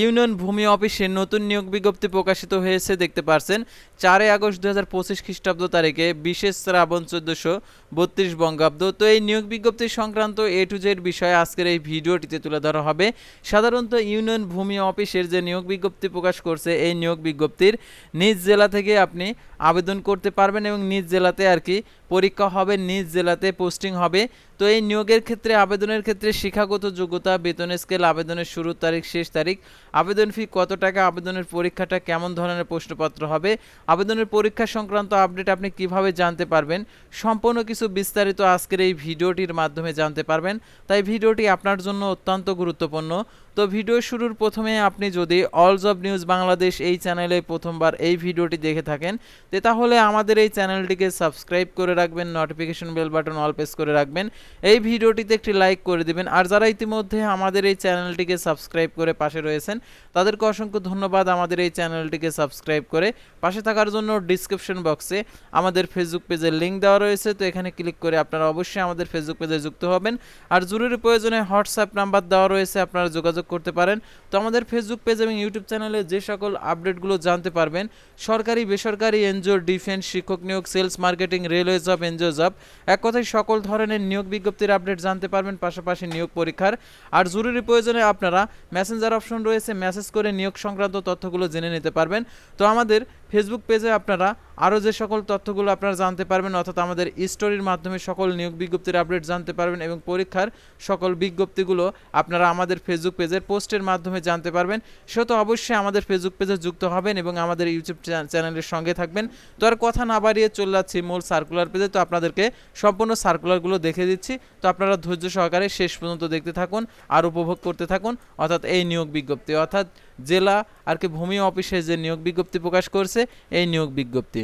Union ভূমি অফিসে নতুন নিয়োগ বিজ্ঞপ্তি প্রকাশিত হয়েছে, দেখতে পারছেন। চারই আগস্ট দু হাজার পঁচিশ খ্রিস্টাব্দ তারিখে বিশেষ শ্রাবণ চোদ্দশো বত্রিশ বঙ্গাব্দ। তো এই নিয়োগ বিজ্ঞপ্তি সংক্রান্ত এ টু জেড বিষয়ে আজকের এই ভিডিওটিতে তুলে ধরা হবে। সাধারণত ইউনিয়ন ভূমি অফিসের যে নিয়োগ বিজ্ঞপ্তি প্রকাশ করছে, এই নিয়োগ বিজ্ঞপ্তির নিজ জেলা থেকে আপনি আবেদন করতে পারবেন এবং নিজ জেলাতে আর কি পরীক্ষা হবে, নিজ জেলাতে পোস্টিং হবে। তো এই নিয়োগের ক্ষেত্রে, আবেদনের ক্ষেত্রে শিক্ষাগত যোগ্যতা, বেতন স্কেল আবেদনের শুরুর তারিখ, শেষ তারিখ, আবেদন ফি কত টাকা, আবেদনের পরীক্ষাটা কেমন ধরনের প্রশ্নপত্র হবে, আবেদনের পরীক্ষা সংক্রান্ত আপডেট আপনি কীভাবে জানতে পারবেন, সম্পূর্ণ কিছু বিস্তারিত আজকের এই ভিডিওটির মাধ্যমে জানতে পারবেন। তাই ভিডিওটি আপনার জন্য অত্যন্ত গুরুত্বপূর্ণ। তো ভিডিও শুরুর প্রথমে আপনি যদি অলস অব নিউজ বাংলাদেশ এই চ্যানেলে প্রথমবার এই ভিডিওটি দেখে থাকেন, তে তাহলে আমাদের এই চ্যানেলটিকে সাবস্ক্রাইব করে রাখবেন notification bell button all press করে রাখবেন, এই ভিডিওটিতে একটি লাইক করে দিবেন, আর যারা ইতিমধ্যে আমাদের এই চ্যানেলটিকে সাবস্ক্রাইব করে পাশে রয়েছেন, তাদেরকে অসংখ্য ধন্যবাদ আমাদের এই চ্যানেলটিকে সাবস্ক্রাইব করে। পাশে থাকার জন্য ডিসক্রিপশন বক্সে আমাদের ফেসবুক পেজের লিঙ্ক দেওয়া রয়েছে, তো এখানে ক্লিক করে আপনারা অবশ্যই আমাদের ফেসবুক পেজে যুক্ত হবেন। আর জরুরি প্রয়োজনে হোয়াটসঅ্যাপ নাম্বার দেওয়া রয়েছে, আপনারা যোগাযোগ করতে পারেন। তো আমাদের ফেসবুক পেজ এবং ইউটিউব চ্যানেলে যে সকল আপডেটগুলো জানতে পারবেন, সরকারি, বেসরকারি, এনজিও ডিফেন্স শিক্ষক নিয়োগ sales marketing railway job NGO job এক কথায় সকল ধরনের নিয়োগ বিজ্ঞপ্তির আপডেট জানতে পারবেন, পাশাপাশি নিয়োগ পরীক্ষার। আর জরুরি প্রয়োজনে আপনারা মেসেঞ্জার অপশন রয়েছে মেসেজ করে নিয়োগ সংক্রান্ত তথ্যগুলো জেনে নিতে পারবেন। তো আমাদের ফেসবুক পেজে আপনারা আরও যে সকল তথ্যগুলো আপনারা জানতে পারবেন, অর্থাৎ আমাদের স্টোরির মাধ্যমে সকল নিয়োগ বিজ্ঞপ্তির আপডেট জানতে পারবেন এবং পরীক্ষার সকল বিজ্ঞপ্তিগুলো আপনারা আমাদের ফেসবুক পেজের পোস্টের মাধ্যমে জানতে পারবেন। সে তো অবশ্যই আমাদের ফেসবুক পেজে যুক্ত হবেন এবং আমাদের ইউটিউব চ্যান- চ্যানেলের সঙ্গে থাকবেন। তো আর কথা না বাড়িয়ে চলে যাচ্ছি মূল সার্কুলার পেজে তো আপনাদেরকে সম্পূর্ণ সার্কুলারগুলো দেখে দিচ্ছি। তো আপনারা ধৈর্য সহকারে শেষ পর্যন্ত দেখতে থাকুন আর উপভোগ করতে থাকুন, অর্থাৎ এই নিয়োগ বিজ্ঞপ্তি। অর্থাৎ জেলা আর কি ভূমি অফিসে যে নিয়োগ বিজ্ঞপ্তি প্রকাশ করছে এই নিয়োগ বিজ্ঞপ্তি।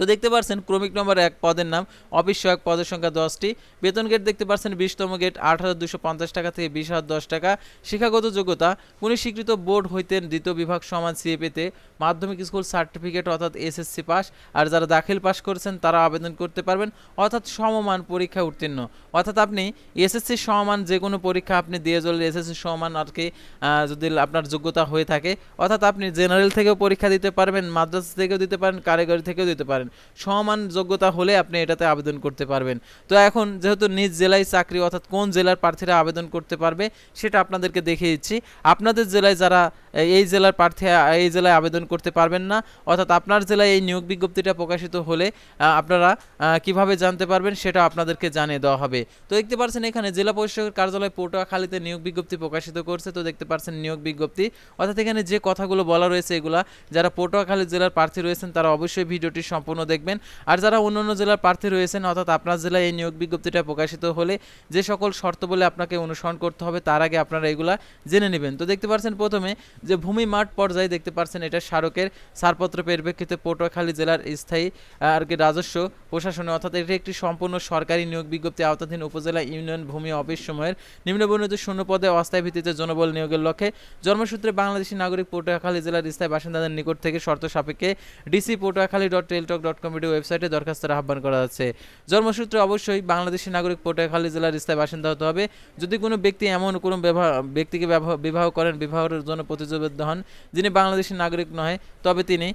তো দেখতে পাচ্ছেন ক্রমিক নম্বর এক পদের নাম অফিস সহায়ক পদের সংখ্যা দশটি। বেতন গেট দেখতে পাচ্ছেন বিশতম গেট, আট হাজার দুশো পঞ্চাশ টাকা থেকে বিশ হাজার দশ টাকা। শিক্ষাগত যোগ্যতা কোনো স্বীকৃত বোর্ড হইতে দ্বিতীয় বিভাগ সমান সিএপিতে মাধ্যমিক স্কুল সার্টিফিকেট অর্থাৎ এসএসসি পাস, আর যারা দাখিল পাস করেছেন তারা আবেদন করতে পারবেন, অর্থাৎ সমমান পরীক্ষা উত্তীর্ণ। অর্থাৎ আপনি এসএসসি সমান যে কোনো পরীক্ষা আপনি দিয়ে চললে এসএসসি সমান আর কি যদি আপনার যোগ্যতা হয়ে থাকে। অর্থাৎ আপনি জেনারেল থেকেও পরীক্ষা দিতে পারবেন, মাদ্রাসা থেকেও দিতে পারেন, কারিগরি থেকেও দিতে পারেন। সমান যোগ্যতা হলে আপনি এটাতে আবেদন করতে পারবেন। তো এখন যেহেতু নিজ জেলায় চাকরি, অর্থাৎ কোন জেলার প্রার্থীরা আবেদন করতে পারবে, সেটা আপনাদেরকে দেখিয়ে দিচ্ছি। আপনাদের জেলায় যারা এই জেলার প্রার্থী এই জেলায় আবেদন করতে পারবেন না। অর্থাৎ আপনার জেলায় এই নিয়োগ বিজ্ঞপ্তিটা প্রকাশিত হলে আপনারা কীভাবে জানতে পারবেন সেটা আপনাদেরকে জানিয়ে দেওয়া হবে। তো দেখতে পাচ্ছেন এখানে জেলা পরিষদের কার্যালয় পটুয়াখালীতে নিয়োগ বিজ্ঞপ্তি প্রকাশিত করছে। তো দেখতে পাচ্ছেন নিয়োগ বিজ্ঞপ্তি। অর্থাৎ এখানে যে কথাগুলো বলা রয়েছে এগুলা, যারা পটুয়াখালী জেলার প্রার্থী রয়েছেন তারা অবশ্যই ভিডিওটি সম্পূর্ণ দেখবেন। আর যারা অন্য অন্য জেলার প্রার্থী রয়েছেন, অর্থাৎ আপনার জেলায় এই নিয়োগ বিজ্ঞপ্তিটা প্রকাশিত হলে যে সকল শর্ত বলে আপনাকে অনুসরণ করতে হবে, তার আগে আপনারা এগুলা জেনে নেবেন। তো দেখতে পাচ্ছেন প্রথমে যে ভূমি মাঠ পর্যায়ে দেখতে পাচ্ছেন এটা স্মারকের ছাড়পত্র পরিপ্রেক্ষিতে পটুয়াখালী জেলার স্থায়ী আর কি রাজস্ব প্রশাসনে, অর্থাৎ এটি একটি সম্পূর্ণ সরকারি নিয়োগ বিজ্ঞপ্তি আওতাধীন উপজেলা ইউনিয়ন ভূমি অফিস সময়ের নিম্নবর্ণিত শূন্য পদে অস্থায়ী ভিত্তিতে জনবল নিয়োগের লক্ষ্যে জন্মসূত্রে বাংলাদেশি নাগরিক পটুয়াখালী জেলার স্থায়ী বাসিন্দাদের নিকট থেকে শর্ত সাপেক্ষে DC Patuakhali dot Teletalk dot com ওয়েবসাইটে দরখাস্তের আহ্বান করা যাচ্ছে জন্মসূত্রে অবশ্যই বাংলাদেশি নাগরিক পটুয়াখালী জেলার স্থায়ী বাসিন্দা হতে হবে। যদি কোনো ব্যক্তি এমন কোনো ব্যক্তিকে বিবাহ- করেন, বিবাহের জন্য প্রতিযোগিত হন, যিনি বাংলাদেশি নাগরিক নয় তবে তিনি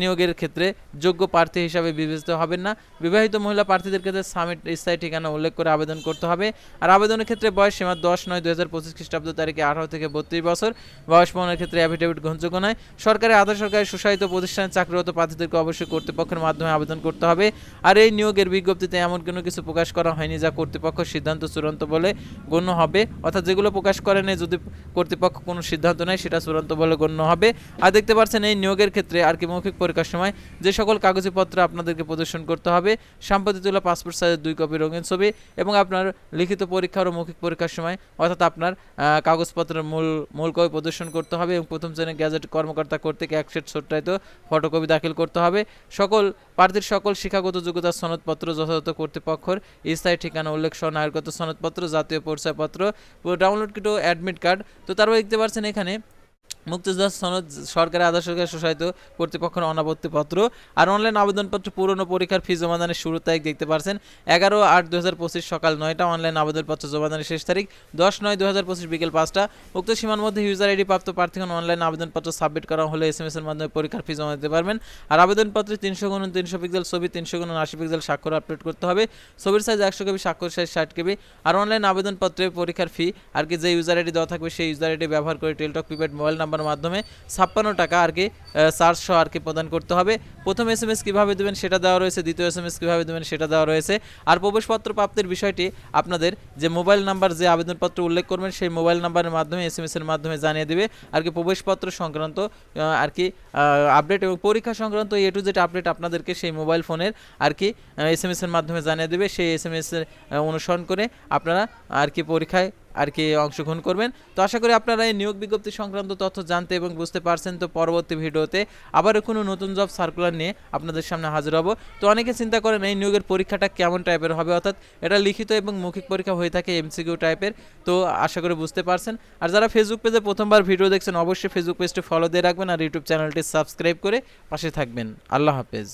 নিয়োগের ক্ষেত্রে যোগ্য প্রার্থী হিসাবে বিবেচিত হবেন না। বিবাহিত মহিলা প্রার্থীদের ক্ষেত্রে সামিট স্থায়ী ঠিকানা উল্লেখ করে আবেদন করতে হবে। আর আবেদনের ক্ষেত্রে বয়স সীমা দশ নয়, দুই হাজার পঁচিশ খ্রিস্টাব্দ তারিখে আঠারো থেকে বত্রিশ বছর। বয়স প্রমাণের ক্ষেত্রে অ্যাফিডেভিট গ্রহণযোগ্য নয়। সরকারি, আধা সরকারি সুশাসিত প্রতিষ্ঠানে চাকরিরত প্রার্থীদেরকে অবশ্যই কর্তৃপক্ষের মাধ্যমে আবেদন করতে হবে। আর এই নিয়োগের বিজ্ঞপ্তিতে এমন কোনো কিছু প্রকাশ করা হয়নি যা কর্তৃপক্ষ সিদ্ধান্ত চূড়ান্ত বলে গণ্য হবে। অর্থাৎ যেগুলো প্রকাশ করেনি, যদি কর্তৃপক্ষ কোনো সিদ্ধান্ত নেয়, সেটা চূড়ান্ত বলে গণ্য হবে। আর দেখতে পাচ্ছেন এই নিয়োগের ক্ষেত্রে আর কি মৌখিক পরীক্ষার সময় যে সকল কাগজপত্র আপনাদেরকে প্রদর্শন করতে হবে সাম্প্রতিক তোলা পাসপোর্ট সাইজের দুই কপি রঙিন ছবি এবং আপনার লিখিত পরীক্ষার ও মৌখিক পরীক্ষার সময় অর্থাৎ আপনার কাগজপত্রের মূল মূল কপি প্রদর্শন করতে হবে এবং প্রথম শ্রেণির গ্যাজেট কর্মকর্তা কর্তৃক এক সেট ছোট্টায়িত ফটোকপি দাখিল করতে হবে। সকল, প্রার্থীর সকল শিক্ষাগত যোগ্যতার সনদপত্র যথাযথ কর্তৃপক্ষের, স্থায়ী ঠিকানা উল্লেখ সহ নাগরিকত্ব সনদপত্র, জাতীয় পরিচয়পত্র ডাউনলোডকৃত অ্যাডমিট কার্ড তো তারপর দেখতে পাচ্ছেন এখানে মুক্তিযোদ্ধা সনদ সরকারি আধা সরকারি সোসাইটি কর্তৃপক্ষের অনাপত্তিপত্র আর অনলাইন আবেদনপত্র পুরনো পরীক্ষার ফি জমাদানের শুরু তারিখ দেখতে পারছেন এগারো আট দু হাজার পঁচিশ সকাল নয়টা। অনলাইন আবেদনপত্র জমাদানের শেষ তারিখ দশ নয় দু বিকেল পাঁচটা। উক্ত সীমার মধ্যে ইউজার আইডি প্রাপ্ত প্রার্থীগণ অনলাইন আবেদনপত্র সাবমিট করা হলে এস এম এর মাধ্যমে পরীক্ষার ফি জমা দিতে পারবেন। আর আবেদনপত্রে তিনশো গুণ তিনশো পিক্সেল ছবি, তিনশো গুণ আশি পিক্সেল স্বাক্ষর আপলোড করতে হবে। ছবির সাইজ একশো কেবি, স্বাক্ষর সাইজ ষাট কেবি। আর অনলাইন আবেদনপত্রে পরীক্ষার ফি আর কি যে ইউজার আইডি দেওয়া থাকবে সেই ইউজার আইডি ব্যবহার করে টেলটক প্রিপেড মোবাইল নাম্বার মাধ্যমে ছাপ্পান্ন টাকা আর কি সহ আর কি প্রদান করতে হবে। প্রথম এস এম এস কীভাবে দেবেন সেটা দেওয়া রয়েছে দ্বিতীয় এস এম এস কীভাবে দেবেন সেটা দেওয়া রয়েছে। আর প্রবেশপত্র প্রাপ্তির বিষয়টি আপনাদের যে মোবাইল নাম্বার যে আবেদনপত্র উল্লেখ করবেন সেই মোবাইল নাম্বারের মাধ্যমে এস এম এস এর মাধ্যমে জানিয়ে দেবে। আর কি প্রবেশপত্র সংক্রান্ত আর কি আপডেট এবং পরীক্ষা সংক্রান্ত এ টু জেড আপডেট আপনাদেরকে সেই মোবাইল ফোনের আর কি এস এম এস এর মাধ্যমে জানিয়ে দেবে। সেই এস এম এস এর আহ, অনুসরণ করে আপনারা আর কি পরীক্ষায় আর কি অংশগ্রহণ করবেন। তো আশা করি আপনারা এই নিয়োগ বিজ্ঞপ্তি সংক্রান্ত তথ্য জানতে এবং বুঝতে পারছেন। তো পরবর্তী ভিডিওতে আবারও কোনো নতুন জব সার্কুলার নিয়ে আপনাদের সামনে হাজির হব। তো অনেকে চিন্তা করেন, এই নিয়োগের পরীক্ষাটা কেমন টাইপের হবে? অর্থাৎ এটা লিখিত এবং মৌখিক পরীক্ষা হয়ে থাকে এমসিকিউ টাইপের তো আশা করি বুঝতে পারছেন। আর যারা ফেসবুক পেজে প্রথমবার ভিডিও দেখছেন, অবশ্যই ফেসবুক পেজটি ফলো দিয়ে রাখবেন আর ইউটিউব চ্যানেলটি সাবস্ক্রাইব করে পাশে থাকবেন। আল্লাহ হাফেজ।